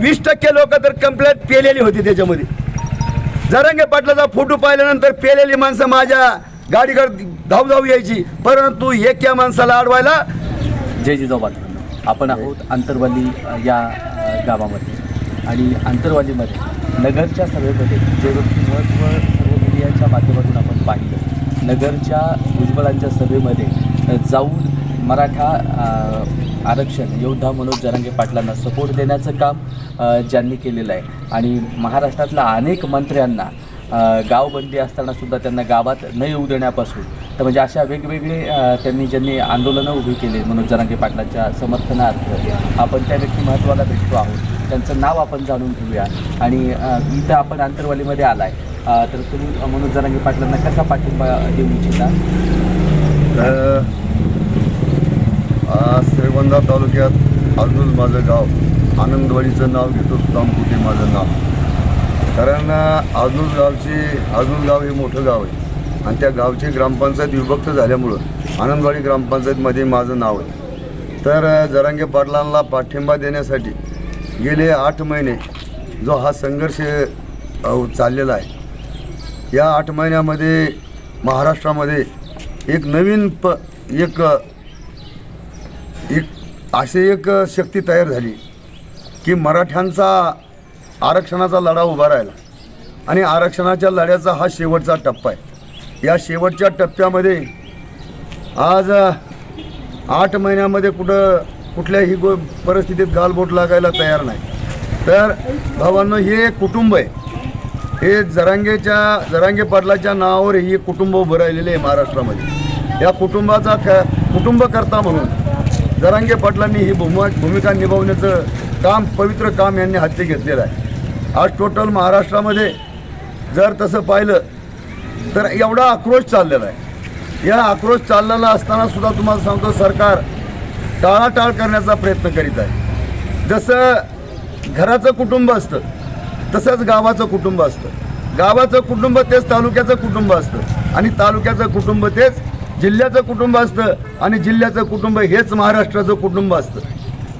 वीस टक्के लोक तर कंप्लेंट पेलेली होती त्याच्यामध्ये. जरांगे पाटलाचा फोटो पाहिल्यानंतर पेलेली माणसं माझ्या गाडीकडे धाव धाव यायची. परंतु एक या माणसाला अडवायला जय जिजाऊ आपण आहोत आंतरवाली या गावामध्ये. आणि आंतरवालीमध्ये नगरच्या सभेमध्ये जे व्यक्तिमत्व सर्व मीडियाच्या माध्यमातून आपण पाहिलं. नगरच्या भुजबळांच्या सभेमध्ये जाऊन मराठा आरक्षण योद्धा मनोज जरांगे पाटलांना सपोर्ट देण्याचं काम ज्यांनी केलेलं आहे. आणि महाराष्ट्रातल्या अनेक मंत्र्यांना गावबंदी असताना सुद्धा त्यांना गावात न येऊ देण्यापासून तर म्हणजे अशा वेगवेगळे त्यांनी ज्यांनी आंदोलनं उभी केली मनोज जरांगे पाटलांच्या समर्थनार्थ आपण त्या व्यक्तिमत्वाला भेटतो आहोत. त्यांचं नाव आपण जाणून घेऊया. आणि इथं आपण आंतरवालीमध्ये आलाय. आहे तर तुम्ही मनोज जरांगे पाटलांना कसा पाठिंबा देऊ इच्छिता? श्रीगोंदा तालुक्यात अजून माझं गाव आनंदवाडीचं नाव घेतो सुदाम कुठे माझं नाव. कारण अजून गावची अजून गाव हे मोठं गाव आहे. आणि त्या गावची ग्रामपंचायत विभक्त झाल्यामुळं आनंदवाडी ग्रामपंचायतमध्ये माझं नाव आहे. तर जरांगे पाटलांना पाठिंबा देण्यासाठी गेले आठ महिने जो हा संघर्ष चाललेला आहे. या आठ महिन्यामध्ये महाराष्ट्रामध्ये एक नवीन प एक एक असे एक शक्ती तयार झाली. की मराठ्यांचा आरक्षणाचा लढा उभा राहिला. आणि आरक्षणाच्या लढ्याचा हा शेवटचा टप्पा आहे. या शेवटच्या टप्प्यामध्ये आज आठ महिन्यामध्ये कुठं कुठल्याही गो परिस्थितीत गालबोट लागायला तयार नाही. तर भावांनो हे एक कुटुंब आहे. हे जरांगेच्या जरांगे पाटलाच्या नावावर हे कुटुंब उभं राहिलेले आहे महाराष्ट्रामध्ये. या कुटुंबाचा क कुटुंबकर्ता म्हणून जरांगे पाटलांनी ही भूमा भूमिका निभावण्याचं काम पवित्र काम यांनी हाती घेतलेलं आहे. आज टोटल महाराष्ट्रामध्ये जर तसं पाहिलं तर एवढा आक्रोश चाललेला आहे. या आक्रोश चाललेला असताना सुद्धा तुम्हाला सांगतो सरकार टाळाटाळ करण्याचा प्रयत्न करीत आहे. जसं घराचं कुटुंब असतं तसंच गावाचं कुटुंब असतं. गावाचं कुटुंब तेच तालुक्याचं कुटुंब असतं. आणि तालुक्याचं कुटुंब तेच जिल्ह्याचं कुटुंब असतं. आणि जिल्ह्याचं कुटुंब हेच महाराष्ट्राचं कुटुंब असतं.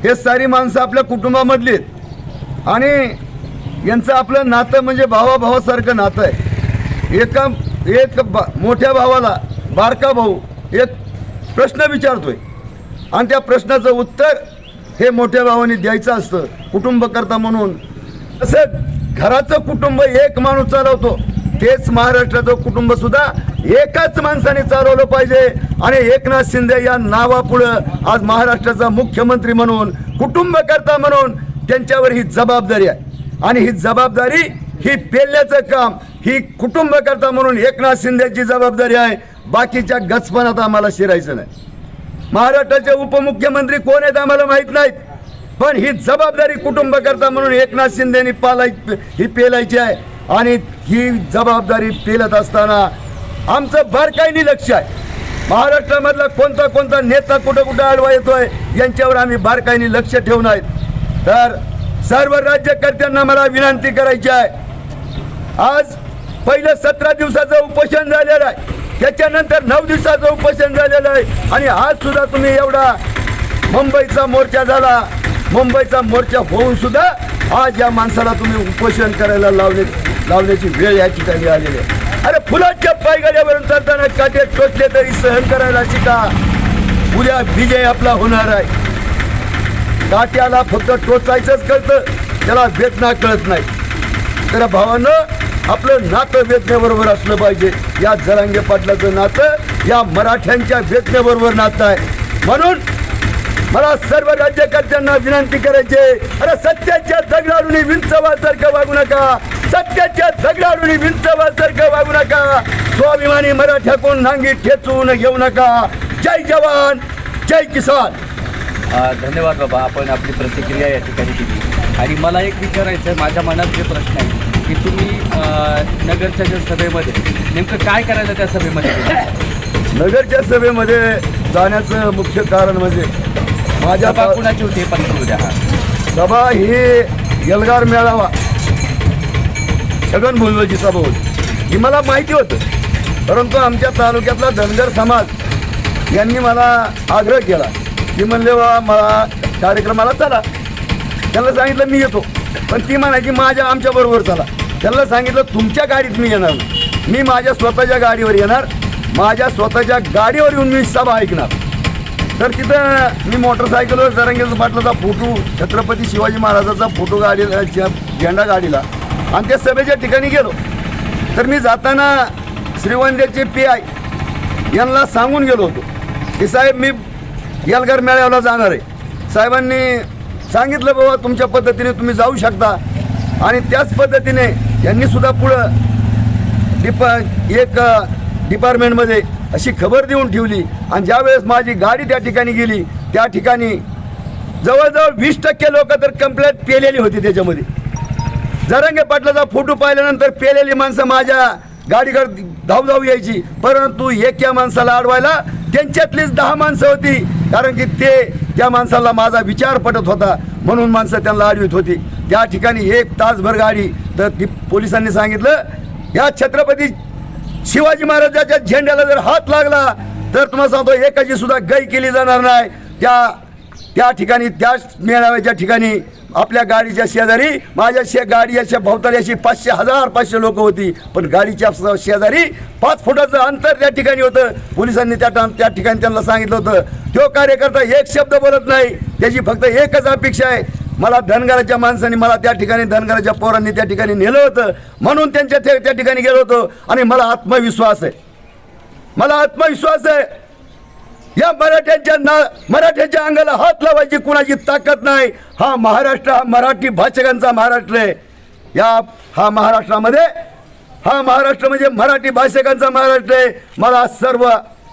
हे सारी माणसं आपल्या कुटुंबामधली आहेत. आणि यांचं आपलं नातं म्हणजे भावाभावासारखं नातं आहे. एका एक बा मोठ्या भावाला बारका भाऊ एक प्रश्न विचारतोय. आणि त्या प्रश्नाचं उत्तर हे मोठ्या भावाने द्यायचं असतं कुटुंबकर्ता म्हणून. तसंच घराचं कुटुंब एक माणूस चालवतो तेच महाराष्ट्राचं कुटुंबसुद्धा एकाच माणसाने चालवलं पाहिजे. आणि एकनाथ शिंदे या नावापुढं आज महाराष्ट्राचा मुख्यमंत्री म्हणून कुटुंबकर्ता म्हणून त्यांच्यावर ही जबाबदारी आहे. आणि ही जबाबदारी ही पेल्याचं काम ही कुटुंबकर्ता म्हणून एकनाथ शिंदेची जबाबदारी आहे. बाकीच्या गचपणात आम्हाला शिरायचं नाही. महाराष्ट्राचे उपमुख्यमंत्री कोण आहेत आम्हाला माहीत नाहीत. पण ही जबाबदारी कुटुंबकर्ता म्हणून एकनाथ शिंदेनी पालाय ही पेलायची आहे. आणि ही जबाबदारी पेलत असताना आमचं बारकाईनी लक्ष आहे. महाराष्ट्रामधला कोणता कोणता नेता कुठं कुठं आडवा येतोय यांच्यावर आम्ही बारकाईने लक्ष ठेवून आहेत. तर सर्व राज्यकर्त्यांना मला विनंती करायची आहे. आज पहिलं सतरा दिवसाचं उपोषण झालेलं आहे. त्याच्यानंतर नऊ दिवसाचं उपोषण झालेलं आहे. आणि आज सुद्धा तुम्ही एवढा मुंबईचा मोर्चा झाला. मुंबईचा मोर्चा होऊन सुद्धा आज या माणसाला तुम्ही उपोषण करायला लावले लावण्याची वेळ या ठिकाणी आलेली आहे. अरे फुलाच्या पायगाड्यावरून चालताना काटे टोचले तरी सहन करायला शिका. उद्या विजय आपला होणार आहे. काट्याला फक्त टोचायचंच कळतं त्याला वेदना कळत नाही. तर भावानं आपलं नातं वेदनेबरोबर असलं पाहिजे. या जरांगे पाटलाचं नातं या मराठ्यांच्या वेदनेबरोबर नातं आहे. म्हणून मला सर्व राज्यकर्त्यांना विनंती करायची अरे सत्याच्या दगडाडून विंचवासारखं वागू नका. सत्याच्या दगडाडून विंचवासारखं वागू नका. स्वाभिमानी मराठ्याकडून नांगी ठेचून घेऊ नका. जय जवान जय किसान. धन्यवाद बाबा आपण आपली प्रतिक्रिया या ठिकाणी दिली. आणि मला एक विचारायचं आहे माझ्या मनात जे प्रश्न आहे की तुम्ही नगरच्या ज्या सभेमध्ये नेमकं काय करायला त्या सभेमध्ये? नगरच्या सभेमध्ये जाण्याचं मुख्य कारण म्हणजे माझ्या सभा पा- कुणाची होती? हे द्या. हा सभा ही एल्गार मेळावा. छगन भुजबळची सभा होती. ही मला माहिती होतं. परंतु आमच्या तालुक्यातला धनगर समाज यांनी मला आग्रह केला. की म्हणले बा मला कार्यक्रमाला चला. त्यांना सांगितलं मी येतो. पण ती म्हणायची माझ्या आमच्या बरोबर चला. त्यांना सांगितलं तुमच्या गाडीत मी येणार मी माझ्या स्वतःच्या गाडीवर येणार. माझ्या स्वतःच्या गाडीवर येऊन मी सभा ऐकणार. तर तिथं मी मोटरसायकलवर जरंगेचा पाटलाचा फोटो छत्रपती शिवाजी महाराजाचा फोटो गाडीला झेंडा गाडीला. आणि त्या सभेच्या ठिकाणी गेलो. तर मी जाताना श्रीवंद्याचे पी आय यांना सांगून गेलो होतो की साहेब मी यलगार मेळाव्याला जाणार आहे. साहेबांनी सांगितलं बाबा तुमच्या पद्धतीने तुम्ही जाऊ शकता. आणि त्याच पद्धतीने यांनीसुद्धा पुढं डिपा एक डिपार्टमेंटमध्ये अशी खबर देऊन ठेवली. आणि ज्यावेळेस माझी गाडी त्या ठिकाणी गेली त्या ठिकाणी जवळजवळ वीस टक्के लोक तर कंप्लेंट पेलेली होती त्याच्यामध्ये. जरंगे पाटलाचा फोटो पाहिल्यानंतर पेलेली माणसं माझ्या गाडीकडे धाव धाव यायची. परंतु एका माणसाला अडवायला त्यांच्यातलीच दहा माणसं होती. कारण की ते त्या माणसाला माझा विचार पटत होता. म्हणून माणसं त्यांना अडवित होती. त्या ठिकाणी एक तासभर गाडी तर ती पोलिसांनी सांगितलं या छत्रपती शिवाजी महाराजाच्या झेंड्याला जर हात लागला तर तुम्हाला सांगतो एकाची सुद्धा गै केली जाणार नाही. त्या त्या ठिकाणी त्याच मेळाव्याच्या ठिकाणी आपल्या गाडीच्या शेजारी माझ्या शे गाडी अशा भोवताली अशी पाचशे हजार पाचशे लोक होती. पण गाडीच्या शेजारी पाच फुटाचं अंतर त्या ठिकाणी होतं. पोलिसांनी त्या त्या ठिकाणी त्यांना सांगितलं होतं तो कार्यकर्ता एक शब्द बोलत नाही. त्याची फक्त एकच अपेक्षा आहे. मला धनगराच्या माणसांनी मला त्या ठिकाणी धनगराच्या पोरांनी त्या ठिकाणी नेलं होतं. म्हणून त्यांच्या ते त्या ठिकाणी गेलो होतो. आणि मला आत्मविश्वास आहे. मला आत्मविश्वास आहे. या मराठ्यांच्या ना मराठ्यांच्या अंगाला हात लावायची कुणाची ताकद नाही. हा महाराष्ट्र हा मराठी भाषकांचा महाराष्ट्र आहे. या हा महाराष्ट्रामध्ये हा महाराष्ट्र म्हणजे मराठी भाषकांचा महाराष्ट्र आहे. मला सर्व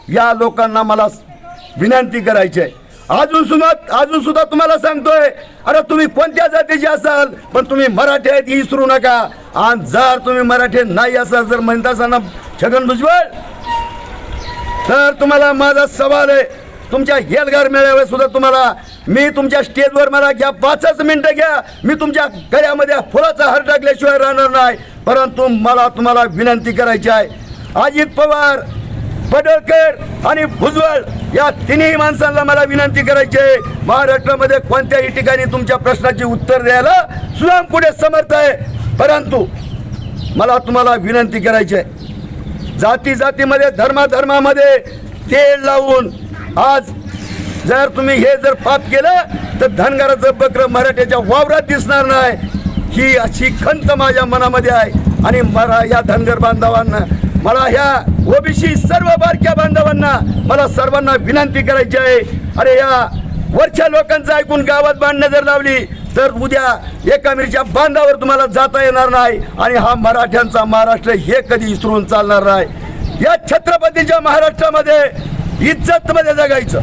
या लोकांना मला विनंती करायची आहे. अजून सुद्धा अजून सुद्धा तुम्हाला सांगतोय अरे तुम्ही कोणत्या जातीचे असाल? पण तुम्ही मराठी आहेत विसरू नका. आणि जर तुम्ही मराठी नाही असाल जर म्हणत असाल छगन भुजबळ तर तुम्हाला माझा सवाल आहे. तुमच्या हेलगार मेळाव्या सुद्धा तुम्हाला मी तुमच्या स्टेजवर मला घ्या पाचच मिनटं घ्या. मी तुमच्या गळ्यामध्ये फुलाचा हार टाकल्याशिवाय राहणार नाही. परंतु मला तुम्हाला विनंती करायची आहे. अजित पवार पडळकर आणि भुजबळ या तिन्ही माणसांना मला विनंती करायची आहे महाराष्ट्रामध्ये कोणत्याही ठिकाणी तुमच्या प्रश्नाची उत्तर द्यायला सुद्धा पुढे समर्थ आहे? परंतु मला तुम्हाला विनंती करायची आहे जाती जातीमध्ये धर्माधर्मामध्ये तेल लावून आज जर तुम्ही हे जर पाप केलं तर धनगराचं बकर मराठ्याच्या वावरात दिसणार नाही. ही अशी खंत माझ्या मनामध्ये आहे आणि मरा या धनगर बांधवांना मला ह्या ओबीसी सर्व बारक्या बांधवांना मला सर्वांना विनंती करायची आहे. अरे या वरच्या लोकांचं ऐकून गावात बांधणं जर लावली तर उद्या एका मिरच्या बांधावर तुम्हाला जाता येणार नाही आणि हा मराठ्यांचा महाराष्ट्र हे कधी इसरून चालणार नाही. या छत्रपतीच्या महाराष्ट्रामध्ये इज्जत मध्ये जगायचं.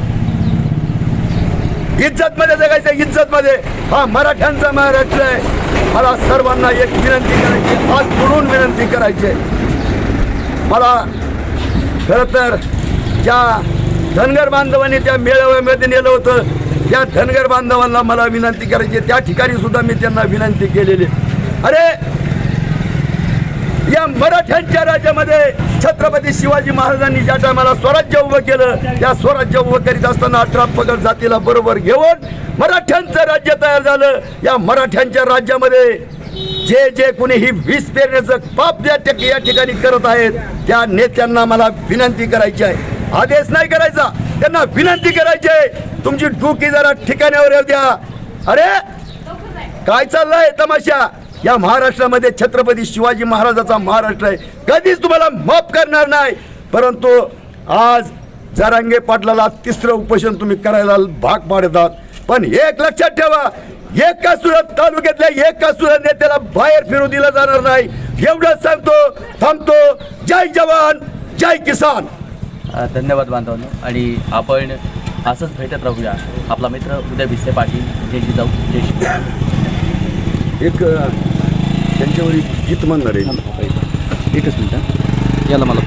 इज्जत मध्ये जगायचं इज्जत मध्ये हा मराठ्यांचा महाराष्ट्र आहे. मला सर्वांना एक विनंती करायची आज म्हणून विनंती करायची आहे. मला खरं तर ज्या धनगर बांधवांनी त्या मेळाव्यामध्ये नेलं होतं त्या धनगर बांधवांना मला विनंती करायची त्या ठिकाणी सुद्धा मी त्यांना विनंती केलेली अरे या मराठ्यांच्या राज्यामध्ये छत्रपती शिवाजी महाराजांनी ज्या टायमाला स्वराज्य उभं केलं त्या स्वराज्य उभं करीत असताना अठरा पगड जातीला बरोबर घेऊन मराठ्यांचं राज्य तयार झालं. या मराठ्यांच्या राज्यामध्ये जे जे कुणी ही वीस पेरण्याचं पाप या ठिकाणी करत आहेत त्या नेत्यांना मला विनंती करायची आहे. आदेश नाही करायचा त्यांना विनंती करायची आहे. तुमची डुकी जरा ठिकाण्यावर येऊ द्या. अरे काय चाललंय तमाशा? या महाराष्ट्रामध्ये छत्रपती शिवाजी महाराजाचा महाराष्ट्र आहे. कधीच तुम्हाला माफ करणार नाही. परंतु आज जरांगे पाटलाला तिसरं उपोषण तुम्ही करायला भाग पाडतात. पण एक लक्षात ठेवा एका सुरत तालुक्यातल्या एका सुरत नेत्याला बाहेर फिरू दिलं जाणार नाही. एवढंच सांगतो थांबतो. जय जवान जय किसान. धन्यवाद बांधवांनो. आणि आपण असंच भेटत राहूया. आपला मित्र उदय भिसे पाटील जय जिजाऊ जय श्री एक त्यांच्यावर गीत म्हणणार आहे. एकच मिनिट याला मला